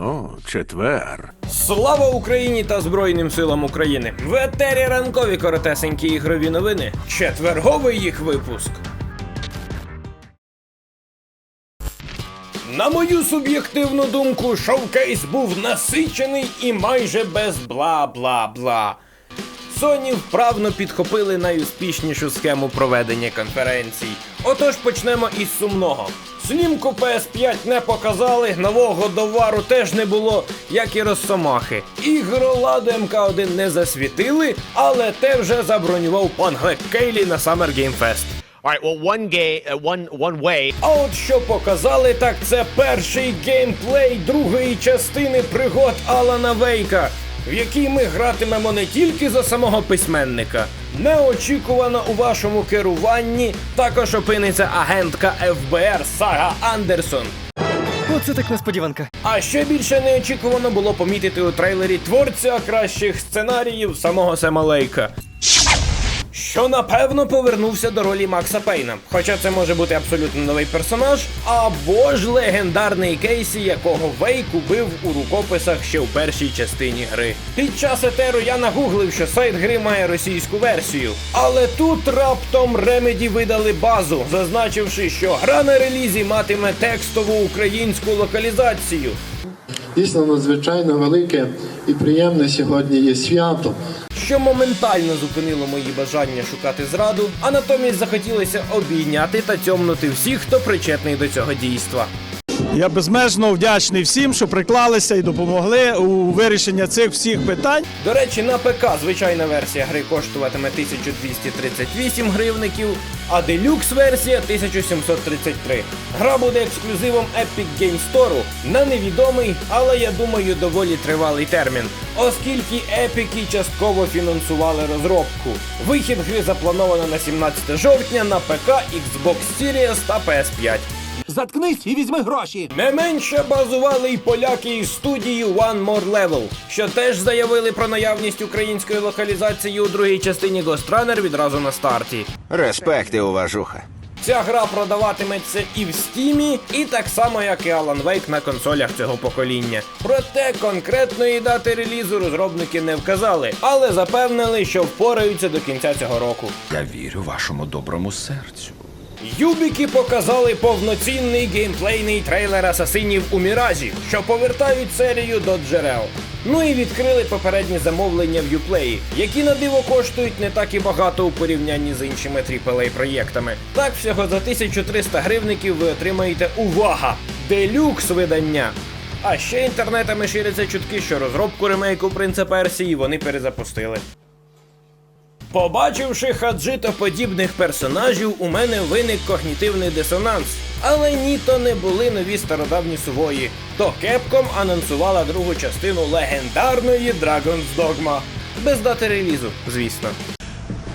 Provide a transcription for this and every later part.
О, четвер. Слава Україні та Збройним силам України! В етері ранкові коротесенькі ігрові новини. Четверговий їх випуск. На мою суб'єктивну думку, шоукейс був насичений і майже без бла-бла-бла. Sony вправно підхопили найуспішнішу схему проведення конференцій. Отож почнемо із сумного. Слімку PS5 не показали, нового товару теж не було, як і Росомахи. Ігроладу МК1 не засвітили, але те вже забронював пан Глек Кейлі на Summer Game Fest. All right. Well, one gay, uh, one one way. А от що показали, так це перший геймплей другої частини пригод Алана Вейка, в якій ми гратимемо не тільки за самого письменника. Неочікувано у вашому керуванні також опиниться агентка ФБР Сага Андерсон. Оце так несподіванка. А ще більше неочікувано було помітити у трейлері творця кращих сценаріїв самого Сема Лейка. Що напевно повернувся до ролі Макса Пейна. Хоча це може бути абсолютно новий персонаж, або ж легендарний Кейсі, якого Вейк убив у рукописах ще в першій частині гри. Під час етеру я нагуглив, що сайт гри має російську версію. Але тут раптом Remedy видали базу, зазначивши, що гра на релізі матиме текстову українську локалізацію. Дійсно надзвичайно велике і приємне сьогодні є свято. Що моментально зупинило мої бажання шукати зраду, а натомість захотілося обійняти та цьомнути всіх, хто причетний до цього дійства. Я безмежно вдячний всім, що приклалися і допомогли у вирішенні цих всіх питань. До речі, на ПК звичайна версія гри коштуватиме 1238 гривників, а делюкс версія 1733. Гра буде ексклюзивом Epic Game Store на невідомий, але я думаю, доволі тривалий термін, оскільки епіки частково фінансували розробку. Вихід гри заплановано на 17 жовтня на ПК, Xbox Series та PS5. Заткнись і візьми гроші. Не менше базували й поляки із студії One More Level, що теж заявили про наявність української локалізації у другій частині Ghost Runner відразу на старті. Респекти, уважуха. Ця гра продаватиметься і в стімі, і так само, як і Alan Wake на консолях цього покоління. Проте конкретної дати релізу розробники не вказали, але запевнили, що впораються до кінця цього року. Я вірю вашому доброму серцю. Юбіки показали повноцінний геймплейний трейлер асасинів у Міражі, що повертають серію до джерел. Ну і відкрили попередні замовлення в Юплеї, які на диво коштують не так і багато у порівнянні з іншими aaa проєктами. Так всього за 1300 гривників ви отримаєте увага! Делюкс видання. А ще інтернетами ширяться чутки, що розробку ремейку принца Персії вони перезапустили. Побачивши хаджитоподібних персонажів, у мене виник когнітивний дисонанс. Але ні, то не були нові стародавні сувої. То Capcom анонсувала другу частину легендарної Dragon's Dogma. Без дати релізу, звісно.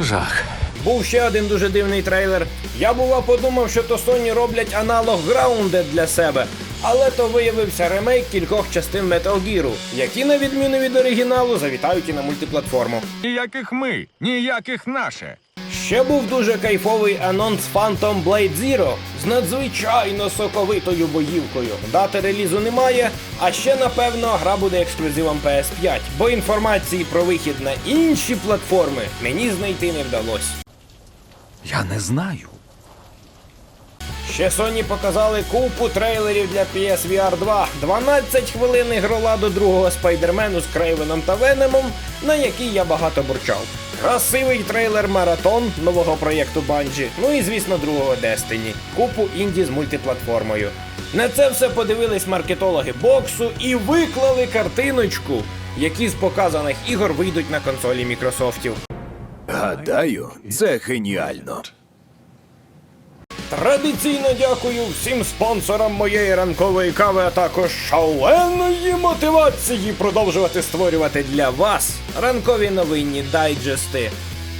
Жах. Був ще один дуже дивний трейлер. Я бува подумав, що то Sony роблять аналог Grounded для себе, але то виявився ремейк кількох частин Metal Gear, які, на відміну від оригіналу, завітають і на мультиплатформу. Ніяких ми, ніяких наше. Ще був дуже кайфовий анонс Phantom Blade Zero з надзвичайно соковитою боївкою. Дати релізу немає, а ще напевно гра буде ексклюзивом PS5, бо інформації про вихід на інші платформи мені знайти не вдалося. Я не знаю. Ще Sony показали купу трейлерів для PSVR 2, 12 хвилин ігрола до другого спайдермену з Крейвеном та Венемом, на який я багато бурчав. Красивий трейлер Маратон нового проєкту Bungie, ну і звісно другого Destiny, купу інді з мультиплатформою. На це все подивились маркетологи боксу і виклали картиночку, які з показаних ігор вийдуть на консолі Мікрософтів. Гадаю, це геніально. Традиційно дякую всім спонсорам моєї ранкової кави, а також шаленої мотивації продовжувати створювати для вас ранкові новинні дайджести.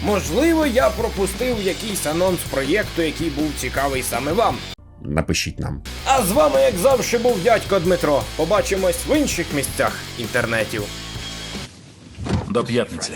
Можливо, я пропустив якийсь анонс проєкту, який був цікавий саме вам. Напишіть нам. А з вами, як завжди, був дядько Дмитро. Побачимось в інших місцях інтернетів. До п'ятниці.